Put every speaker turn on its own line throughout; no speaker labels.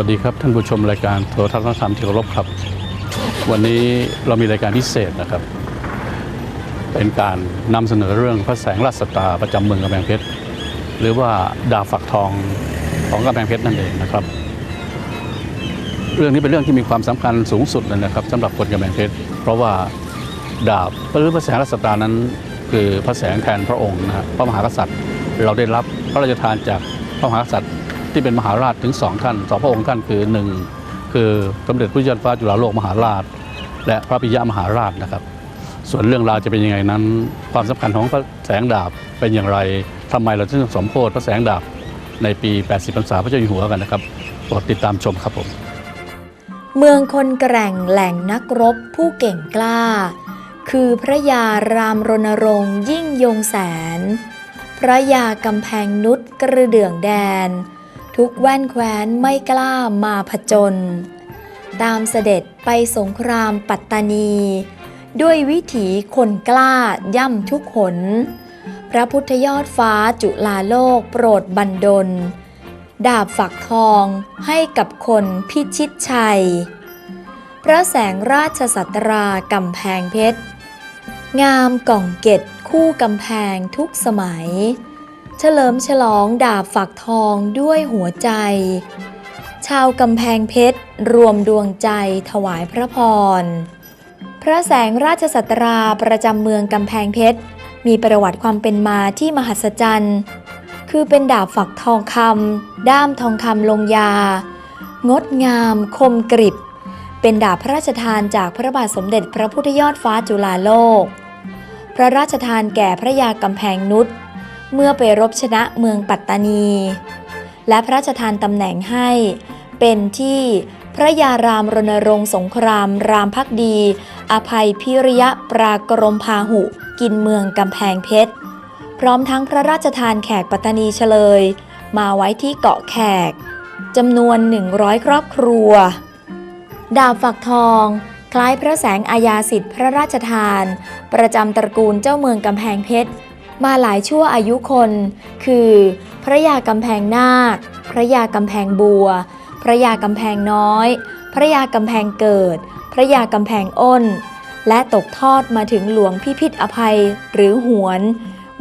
สวัสดีครับท่านผู้ชมรายการโทรทัศน์วัฒนธรรมที่เคารพครับ วันนี้เรามีรายการพิเศษนะครับ เป็นการนำเสนอเรื่องพระแสงราชตาประจำเมืองกำแพงเพชรหรือว่าดาฝักทองของกำแพงเพชรนั่นเองนะครับ เรื่องนี้เป็นเรื่องที่มีความสำคัญสูงสุดเลยนะครับสำหรับคนกำแพงเพชรเพราะว่าดาบหรือพระแสงราชตานั้น คือพระแสงแทนพระองค์นะฮะพระมหากษัตริย์เราได้รับพระราชทานจากพระมหากษัตริย์ ที่เป็นมหาราชถึงสองท่านสองพระองค์ท่านคือหนึ่งคือสมเด็จพระเจ้าฟ้าจุฬาโลกมหาราช และพระปิยมหาราชนะครับ ส่วนเรื่องราวจะเป็นยังไงนั้น ความสำคัญของพระแสงดาบเป็นอย่างไรทำไมเราถึงสมโพธพระแสงดาบในปี 80พรรษาพระเจ้าอยู่หัวกันนะครับโปรดติดตามชมครับผม
เมืองคนแกร่งแหล่งนักรบผู้เก่งกล้า คือพระยารามรณรงค์ยิ่งยงแสน พระยากำแพงนุษกระเดื่องแดน ทุกแว่นแคว้นไม่กล้ามาผจญตามเสด็จไปสงครามปัตตานี ด้วยวิถีคนกล้าย่ำทุกหนพระพุทธยอดฟ้าจุฬาโลกโปรดบันดล ดาบฝักทองให้กับคนพิชิตชัย พระแสงราชสัตรากำแพงเพชร งามกล่องเกตคู่กำแพงทุกสมัย เฉลิมฉลองดาบฝักทองด้วยหัวใจ ชาวกำแพงเพชร รวมดวงใจถวายพระพร พระแสงราชสัตราประจำเมืองกำแพงเพชร มีประวัติความเป็นมาที่มหัศจรรย์ คือเป็นดาบฝักทองคำด้ามทองคำลงยา งดงาม คมกริบ เป็นดาบพระราชทานจากพระบาทสมเด็จพระพุทธยอดฟ้าจุฬาโลก พระราชทานแก่พระยากำแพงนุษย เมื่อไปรบชนะเมืองปัตตานี และพระราชทานตำแหน่งให้ เป็นที่พระยารามรณรงค์สงคราม รามพักดี อภัยพิริยะปรากรมพาหุ กินเมืองกำแพงเพชร พร้อมทั้งพระราชทานแขกปัตตานีเฉลย มาไว้ที่เกาะแขกจำนวน 100 ครอบครัว ดาบฝักทอง คล้ายพระแสงอาญาสิทธิ์พระราชทาน ประจำตระกูลเจ้าเมืองกำแพงเพชร มาหลายชั่วอายุคน คือ พระยากำแพงนาค พระยากำแพงบัว พระยากำแพงน้อย พระยากำแพงเกิด พระยากำแพงอ้น และตกทอดมาถึงหลวงพิพิธอภัยหรือหวน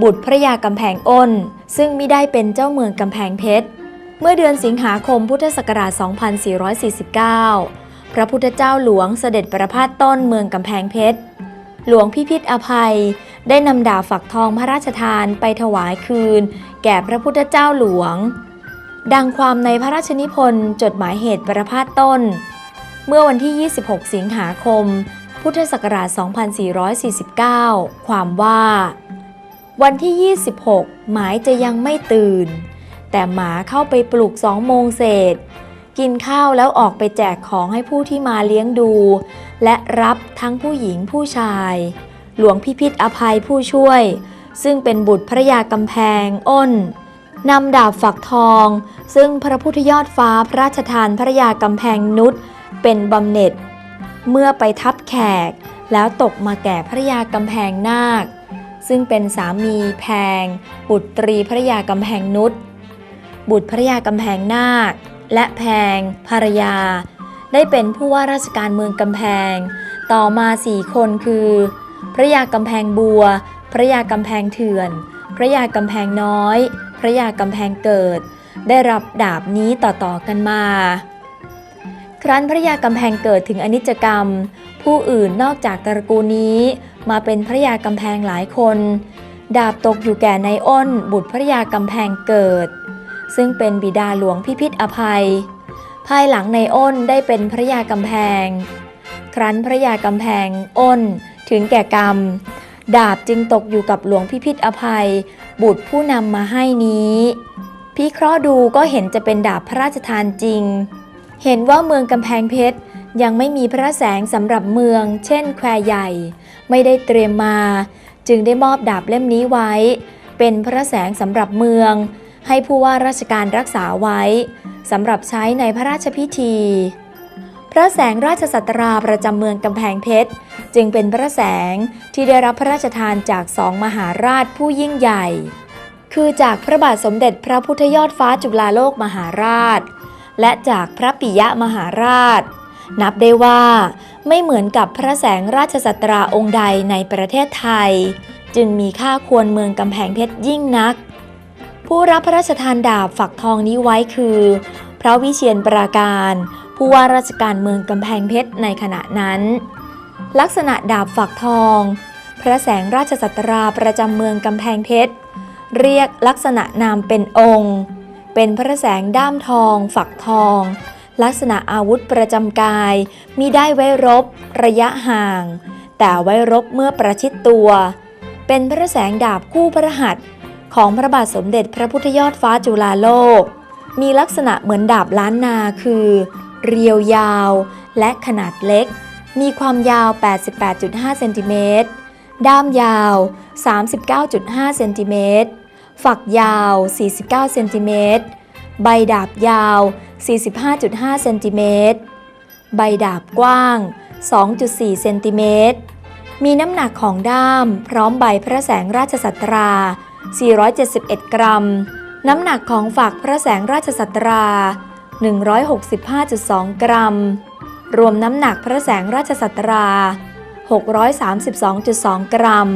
บุตรพระยากำแพงอ้น ซึ่งไมิได้เป็นเจ้าเมืองกำแพงเพชร เมื่อเดือนสิงหาคมพุทธศักราช 2449 พระพุทธเจ้าหลวงเสด็จประพาสต้นเมืองกำแพงเพชร หลวงพิพิธอภัย ได้นำดาบฝักทองพระราชทานไปถวายคืน แก่พระพุทธเจ้าหลวง ดังความในพระราชนิพนธ์จดหมายเหตุประพาสต้น เมื่อวันที่ 26 สิงหาคม พุทธศักราช 2449 ความว่า วันที่ 26 หมายจะยังไม่ตื่น แต่หมาเข้าไปปลุกสองโมงเศษ กินข้าวแล้วออกไปแจกของให้ผู้ที่มาเลี้ยงดู และรับทั้งผู้หญิงผู้ชาย หลวงพิพิธอภัยผู้ช่วย ซึ่งเป็นบุตรพระยากำแพงอ้นนำดาบฝักทอง ซึ่งพระพุทธยอดฟ้าพระราชทานพระยากำแพงนุษเป็นบำเหน็จ เมื่อไปทับแขก แล้วตกมาแก่พระยากำแพงนาค ซึ่งเป็นสามีแพง บุตรีพระยากำแพงนุษบุตรพระยากำแพงนาค และแพง ภรรยา ได้เป็นผู้ว่าราชการเมืองกำแพง ต่อมาสี่คนคือ พระยากำแพงบัว พระยากำแพงเถื่อน พระยากำแพงน้อย พระยากำแพงเกิด ได้รับดาบนี้ต่อๆกันมา ครั้นพระยากำแพงเกิดถึงอนิจกรรม ผู้อื่นนอกจากตระกูลนี้ มาเป็นพระยากำแพงหลายคน ดาบตกอยู่แก่ในอ้นบุตรพระยากำแพงเกิด ซึ่งเป็นบิดาหลวงพิพิธอภัย ภายหลังในอ้นได้เป็นพระยากำแพง ครั้นพระยากำแพงอ้นถึงแก่กรรม ดาบจึงตกอยู่กับหลวงพิพิธอภัย บุตรผู้นำมาให้นี้พิเคราะห์ดูก็เห็นจะเป็นดาบพระราชทานจริง เห็นว่าเมืองกำแพงเพชรยังไม่มีพระแสงสำหรับเมือง เช่นแควใหญ่ ไม่ได้เตรียมมา จึงได้มอบดาบเล่มนี้ไว้ เป็นพระแสงสำหรับเมือง ให้ผู้ว่าราชการรักษาไว้สำหรับใช้ในพระราชพิธี พระแสงราชสัตราประจำเมืองกำแพงเพชร จึงเป็นพระแสงที่ได้รับพระราชทานจากสองมหาราชผู้ยิ่งใหญ่ คือจากพระบาทสมเด็จพระพุทธยอดฟ้าจุฬาโลกมหาราช และจากพระปิยะมหาราช นับได้ว่าไม่เหมือนกับพระแสงราชสัตราองค์ใดในประเทศไทย จึงมีค่าควรเมืองกำแพงเพชรยิ่งนัก ผู้รับพระราชทานดาบฝักทองนี้ไว้คือ พระวิเชียนปราการ ผู้ว่าราชการเมืองกำแพงเพชรในขณะนั้น ลักษณะดาบฝักทอง พระแสงราชสัตราประจำเมืองกำแพงเพชรเรียกลักษณะนามเป็นองค์ เป็นพระแสงด้ามทอง ฝักทอง ลักษณะอาวุธประจำกายมีได้ไว้รบ ระยะห่าง แต่ไว้รบเมื่อประชิดตัว เป็นพระแสงดาบคู่พระหัตถ์ ของพระบาทสมเด็จพระพุทธยอดฟ้าจุฬาโลก มีลักษณะเหมือนดาบล้านนาคือ เรียวยาวและขนาดเล็ก มีความยาว 88.5 เซนติเมตร ด้ามยาว 39.5 เซนติเมตร ฝักยาว 49 เซนติเมตร ใบดาบยาว 45.5 เซนติเมตร ใบดาบกว้าง 2.4 เซนติเมตร มีน้ำหนักของด้ามพร้อมใบพระแสงราชสัตรา 471 กรัม น้ำหนักของฝักพระแสงราชสัตรา 165.2 กรัม รวมน้ำหนักพระแสงราชสัตรา 632.2 กรัม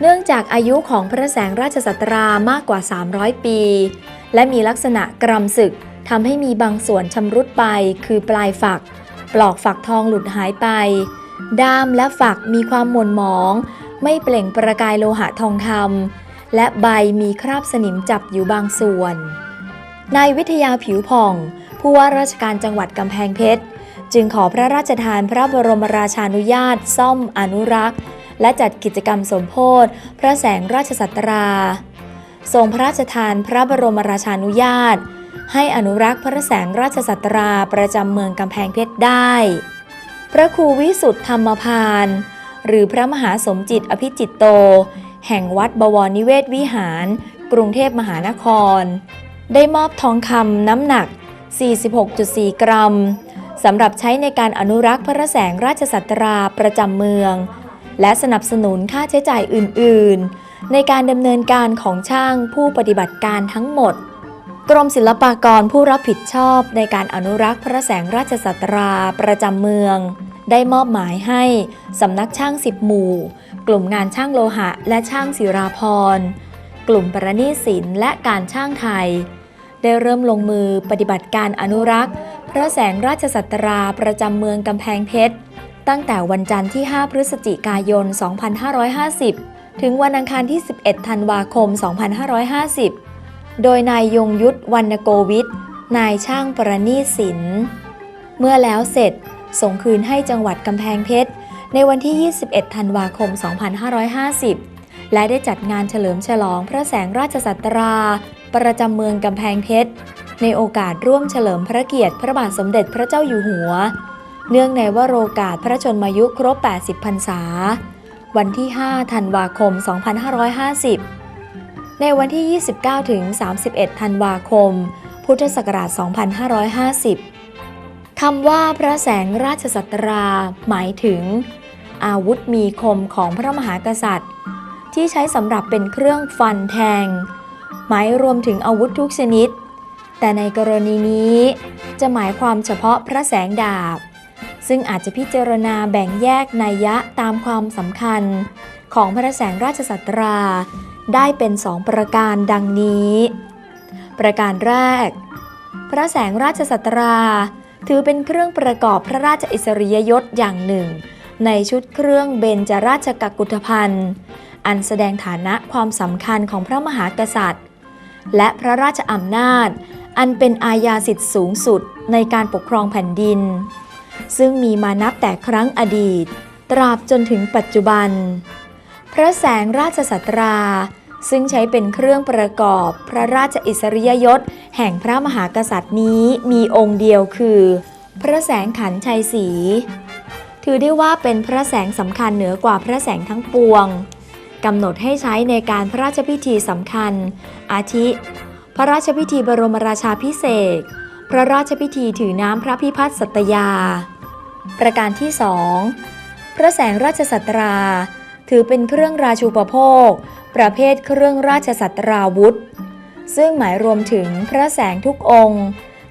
เนื่องจากอายุของพระแสงราชสัตรามากกว่า 300 ปี และมีลักษณะกรำศึกทำให้มีบางส่วนชำรุดไป คือปลายฝัก ปลอกฝักทองหลุดหายไป ด้ามและฝักมีความหม่นหมอง ไม่เปล่งประกายโลหะทองคำ และใบมีคราบสนิมจับอยู่บางส่วน นายวิทยาผิวผ่อง ผู้ว่าราชการจังหวัดกำแพงเพชร จึงขอพระราชทานพระบรมราชานุญาตซ่อมอนุรักษ์ และจัดกิจกรรมสมโพธิพระแสงราชสัตรา ทรงพระราชทานพระบรมราชานุญาต ให้อนุรักษ์พระแสงราชสัตราประจำเมืองกำแพงเพชรได้ พระครูวิสุทธธรรมพานหรือพระมหาสมจิตอภิจิตโต แห่งวัดบวรนิเวศวิหาร กรุงเทพมหานคร ได้มอบทองคำน้ำหนัก 46.4 กรัมสำหรับใช้ในการอนุรักษ์พระแสงราชสัตราประจำเมือง และสนับสนุนค่าใช้จ่ายอื่น ๆ ในการดำเนินการของช่างผู้ปฏิบัติการทั้งหมด กรมศิลปากรผู้รับผิดชอบในการอนุรักษ์พระแสงราชสัตราประจำเมือง ได้มอบหมายให้สำนักช่างสิบหมู่ กลุ่มงานช่างโลหะ และช่างศิราพร กลุ่มประณีศิลป์และการช่างไทย ได้เริ่มลงมือปฏิบัติการอนุรักษ์ พระแสงราชสัตราประจำเมืองกำแพงเพชร ตั้งแต่วันจันทร์ที่ 5 พฤศจิกายน 2550 ถึงวันอังคารที่ 11 ธันวาคม 2550 โดยนายยงยุทธวรรณโกวิทนายช่างประณีศิลป์เมื่อแล้วเสร็จ ส่งคืนให้จังหวัดกำแพงเพชร ในวันที่ 21 ธันวาคม 2550 และได้จัดงานเฉลิมฉลองพระแสงราชสัตรา ประจำเมืองกำแพงเพชร ในโอกาสร่วมเฉลิมพระเกียรติพระบาทสมเด็จพระเจ้าอยู่หัว เนื่องในวโรกาสพระชนมายุครบ 80 พรรษา วันที่ 5 ธันวาคม 2550 ในวันที่ 29 ถึง 31 ธันวาคม พุทธศักราช 2550 คำว่าพระแสงราชสัตรา หมายถึง อาวุธมีคมของพระมหากษัตริย์ ที่ใช้สำหรับเป็นเครื่องฟันแทง หมายรวมถึงอาวุธทุกชนิด แต่ในกรณีนี้ จะหมายความเฉพาะพระแสงดาบ ซึ่งอาจจะพิจารณาแบ่งแยกนัยยะตามความสำคัญ ของพระแสงราชสัตราได้เป็นสองประการดังนี้ ประการแรก พระแสงราชสัตรา ถือเป็นเครื่องประกอบพระราชอิสริยยศอย่างหนึ่ง ในชุดเครื่องเบญจราชกกุฏภัณฑ์ อันแสดงฐานะความสำคัญของพระมหากษัตริย์ และพระราชอำนาจ อันเป็นอาญาสิทธิสูงสุดในการปกครองแผ่นดิน ซึ่งมีมานับแต่ครั้งอดีต ตราบจนถึงปัจจุบัน พระแสงราชสัตรา ซึ่งใช้เป็นเครื่องประกอบพระราชอิสริยยศ แห่งพระมหากษัตริย์นี้มีองค์เดียวคือ พระแสงขันชัยศรีถือได้ว่าเป็นพระแสงสำคัญเหนือกว่าพระแสงทั้งปวงกำหนดให้ใช้ในการพระราชพิธีสำคัญ อาทิ พระราชพิธีบรมราชาพิเศษ พระราชพิธีถือน้ำพระพิพัฒน์สัตยา ประการที่สองพระแสงราชสัตรา ถือเป็นเครื่องราชูปโภค ประเภทเครื่องราชสัตราวุธ ซึ่งหมายรวมถึงพระแสงทุกองค์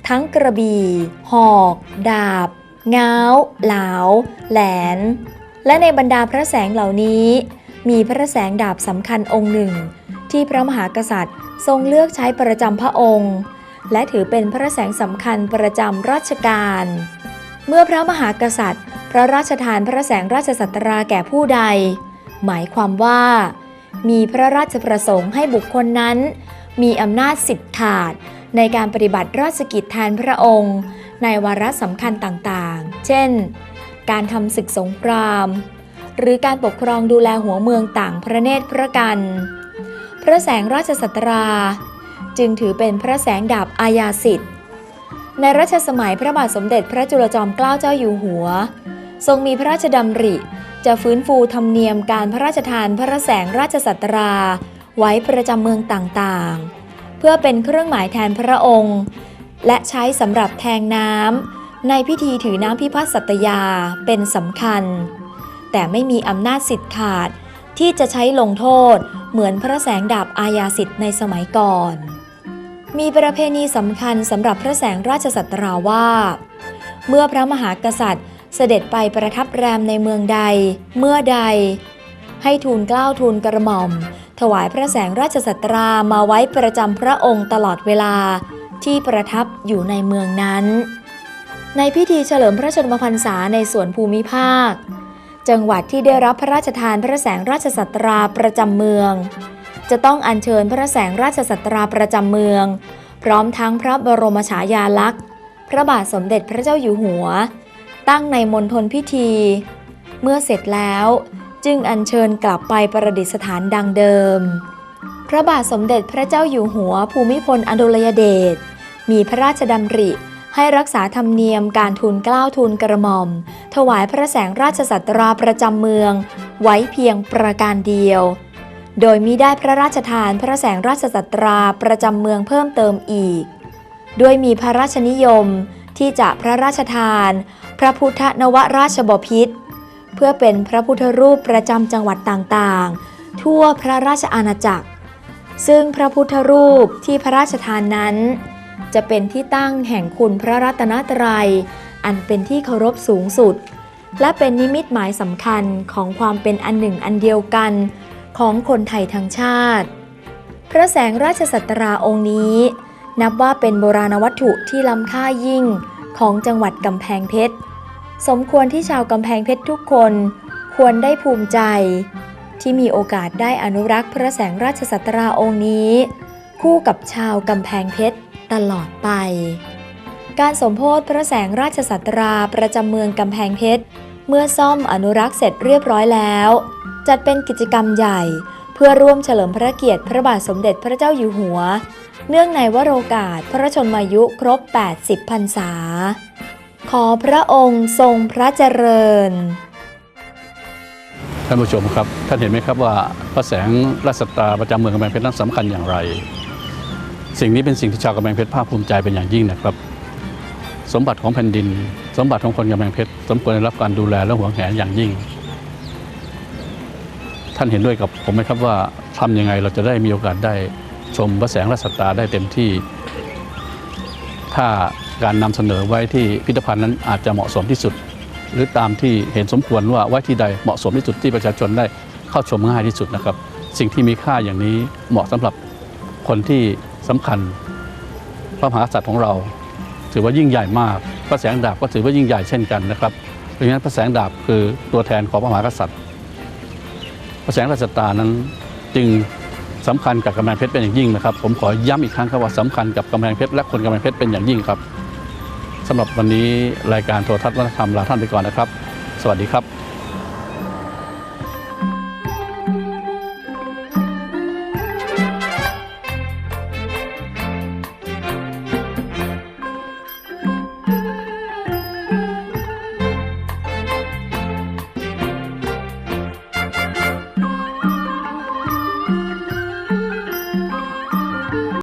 ทั้งกระบี่ หอก ดาบ ง้าวหลาวแหลน และในบรรดาพระแสงเหล่านี้ มีพระแสงดาบสำคัญองค์หนึ่ง ที่พระมหากษัตริย์ทรงเลือกใช้ประจำพระองค์ และถือเป็นพระแสงสำคัญประจำราชการ เมื่อพระมหากษัตริย์ พระราชทานพระแสงราชสัตราแก่ผู้ใด หมายความว่า มีพระราชประสงค์ให้บุคคลนั้น มีอำนาจสิทธิขาดในการปฏิบัติราชกิจแทนพระองค์ ในวาระสำคัญต่างๆ เช่น การทำศึกสงคราม หรือการปกครองดูแลหัวเมืองต่างพระเนตรพระกัน พระแสงราชสัตรา จึงถือเป็นพระแสงดาบอาญาสิทธิ์ ในรัชสมัยพระบาทสมเด็จพระจุลจอมเกล้าเจ้าอยู่หัว ทรงมีพระราชดำริ จะฟื้นฟูธรรมเนียมการพระราชทานพระแสงราชสัตรา ไว้ประจำเมืองต่างๆ เพื่อเป็นเครื่องหมายแทนพระองค์ และใช้สำหรับแทงน้ำในพิธีถือน้ำพิพัฒน์สัตยาเป็นสำคัญ แต่ไม่มีอำนาจสิทธิ์ขาดที่จะใช้ลงโทษเหมือนพระแสงดาบอาญาสิทธิ์ในสมัยก่อน มีประเพณีสำคัญสำหรับพระแสงราชสัตราว่า เมื่อพระมหากษัตริย์ เสด็จไปประทับแรมในเมืองใด เมื่อใด ให้ทูลเกล้าทูลกระหม่อม ถวายพระแสงราชสัตรามาไว้ประจำพระองค์ตลอดเวลาที่ประทับอยู่ในเมืองนั้น ในพิธีเฉลิมพระชนมพรรษาในส่วนภูมิภาค จังหวัดที่ได้รับพระราชทานพระแสงราชสัตราประจำเมือง จะต้องอัญเชิญพระแสงราชสัตราประจำเมือง พร้อมทั้งพระบรมฉายาลักษณ์ พระบาทสมเด็จพระเจ้าอยู่หัว ตั้งในมณฑลพิธี เมื่อเสร็จแล้วจึงอัญเชิญกลับไปประดิษฐานดังเดิม พระบาทสมเด็จพระเจ้าอยู่หัวภูมิพลอดุลยเดชมีพระราชดำริให้รักษาธรรมเนียมการทูลเกล้าทูลกระหม่อม ถวายพระแสงราชสัตราประจำเมือง ไว้เพียงประการเดียว โดยมิได้พระราชทานพระแสงราชสัตราประจำเมืองเพิ่มเติมอีก ด้วยมีพระราชนิยมที่จะพระราชทาน พระพุทธนวราชบพิตรเพื่อเป็นพระพุทธรูปประจำจังหวัดต่างๆ ทั่วพระราชอาณาจักร ซึ่งพระพุทธรูปที่พระราชทานนั้น จะเป็นที่ตั้งแห่งคุณพระรัตนตรัย อันเป็นที่เคารพสูงสุด และเป็นนิมิตหมายสำคัญของความเป็นอันหนึ่งอันเดียวกันของคนไทยทั้งชาติ พระแสงราชสัตราองค์นี้ นับว่าเป็นโบราณวัตถุที่ล้ำค่ายิ่งของจังหวัดกำแพงเพชร สมควรที่ชาวกำแพงเพชรทุกคนควรได้ภูมิใจ ที่มีโอกาสได้อนุรักษ์พระแสงราชสัตราองค์นี้ คู่กับชาวกำแพงเพชรตลอดไป การสมโพธิพระแสงราชสัตราประจำเมืองกำแพงเพชรเมื่อซ่อมอนุรักษ์เสร็จเรียบร้อยแล้ว จัดเป็นกิจกรรมใหญ่เพื่อร่วมเฉลิมพระเกียรติพระบาทสมเด็จพระเจ้าอยู่หัว เนื่องในวโรกาสพระชนมายุครบ 80 พรรษา ขอพระองค์ทรงพระเจริญ
ท่านผู้ชมครับ ท่านเห็นไหมครับว่าพระแสงราชสัตราประจำเมืองกำแพงเพชรนั้นสำคัญอย่างไร สิ่งนี้เป็นสิ่งที่ชาวกำแพงเพชรภาคภูมิใจเป็นอย่างยิ่งนะครับ สมบัติของแผ่นดิน สมบัติของคนกำแพงเพชรสมควรได้รับการดูแลและหวงแหนอย่างยิ่ง ท่านเห็นด้วยกับผมไหมครับว่าทำยังไงเราจะได้มีโอกาสได้ชมพระแสงราชสัตราได้เต็มที่ ถ้า การนำเสนอไว้ที่พิพิธภัณฑ์นั้นอาจจะเหมาะสมที่สุด หรือตามที่เห็นสมควรว่าไว้ที่ใดเหมาะสมที่สุดที่ประชาชนได้เข้าชมง่ายที่สุดนะครับ สิ่งที่มีค่าอย่างนี้เหมาะสำหรับคนที่สำคัญพระมหากษัตริย์ของเรา ถือว่ายิ่งใหญ่มาก พระแสงดาบก็ถือว่ายิ่งใหญ่เช่นกันนะครับเพราะฉะนั้นพระแสงดาบคือตัวแทนของพระมหากษัตริย์ พระแสงราชตานั้นจึงสำคัญกับกำแพงเพชรเป็นอย่างยิ่งนะครับ ผมขอย้ำอีกครั้งครับว่าสำคัญกับกำแพงเพชรและคนกำแพงเพชรเป็นอย่างยิ่งครับ สำหรับวันนี้รายการโทรทัศน์วัฒนธรรมลาท่านไปก่อนนะครับ สวัสดีครับ